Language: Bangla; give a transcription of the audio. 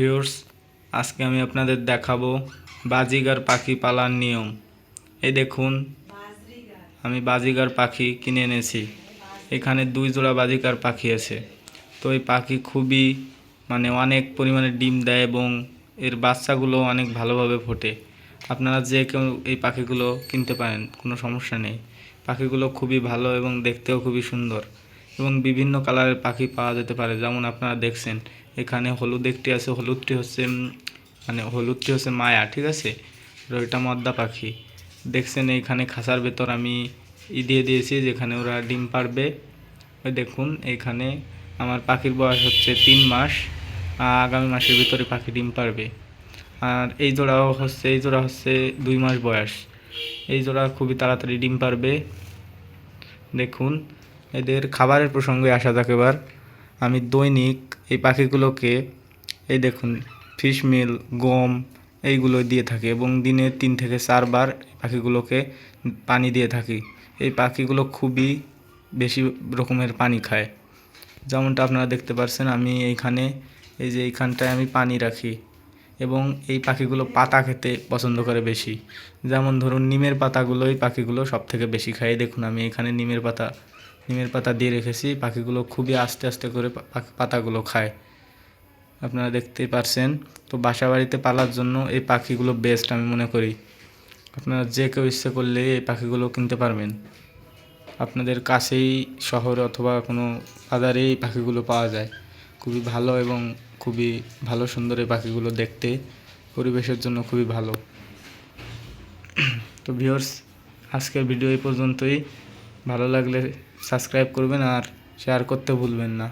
ভিউর্স আজকে আমি আপনাদের দেখাবো বাজিগার পাখি পালার নিয়ম। এই দেখুন, আমি বাজিগার পাখি কিনে এনেছি। এখানে দুই জোড়া বাজিকার পাখি আছে। তো এই পাখি খুবই মানে অনেক পরিমাণে ডিম দেয় এবং এর বাচ্চাগুলো অনেক ভালোভাবে ফোটে। আপনারা যে কেউ এই পাখিগুলো কিনতে পারেন, কোনো সমস্যা নেই। পাখিগুলো খুবই ভালো এবং দেখতেও খুবই সুন্দর। এবং বিভিন্ন কালারের পাখি পাওয়া যেতে পারে। যেমন আপনারা দেখছেন, এখানে হলুদ একটি আছে, হলুদটি হচ্ছে মানে হলুদটি হচ্ছে মায়া, ঠিক আছে? ওইটা মদ্দা পাখি। দেখছেন এইখানে খাঁচার ভেতর আমি ই দিয়ে দিয়েছি, যেখানে ওরা ডিম পারবে। ওই দেখুন এইখানে আমার পাখির বয়স হচ্ছে তিন মাস আগামী মাসের ভিতরে পাখি ডিম পারবে। আর এই জোড়াও হচ্ছে, এই জোড়া হচ্ছে দুই মাস বয়স। এই জোড়া খুবই তাড়াতাড়ি ডিম পারবে। দেখুন এদের খাবারের প্রসঙ্গে আসা যাক এবার। আমি দৈনিক এই পাখিগুলোকে, এই দেখুন ফিশ মিল গম এইগুলো দিয়ে থাকি এবং দিনে তিন থেকে চারবার এই পাখিগুলোকে পানি দিয়ে থাকি। এই পাখিগুলো খুবই বেশি রকমের পানি খায়। যেমনটা আপনারা দেখতে পাচ্ছেন আমি এইখানে, এই যে এইখানটায় আমি পানি রাখি এবং এই পাখিগুলো পাতা খেতে পছন্দ করে বেশি। যেমন ধরুন, নিমের পাতাগুলোই পাখিগুলো সব থেকে বেশি খায়। দেখুন, আমি এখানে নিমের পাতা নিমের পাতা দিয়ে রেখেছি। পাখিগুলো খুবই আস্তে আস্তে করে পাতাগুলো খায়। আপনারা দেখতেই পারছেন। তো বাসা বাড়িতে পালার জন্য এই পাখিগুলো বেস্ট আমি মনে করি। আপনারা যে কেউ ইচ্ছে করলে এই পাখিগুলো কিনতে পারবেন। আপনাদের কাছেই শহর অথবা কোনো বাজারে এই পাখিগুলো পাওয়া যায়। খুবই ভালো এবং খুবই ভালো সুন্দর এই পাখিগুলো দেখতে। পরিবেশের জন্য খুবই ভালো। তো ভিউয়ার্স আজকের ভিডিও এই পর্যন্তই। ভালো লাগলে সাবস্ক্রাইব করবেন আর শেয়ার করতে ভুলবেন না।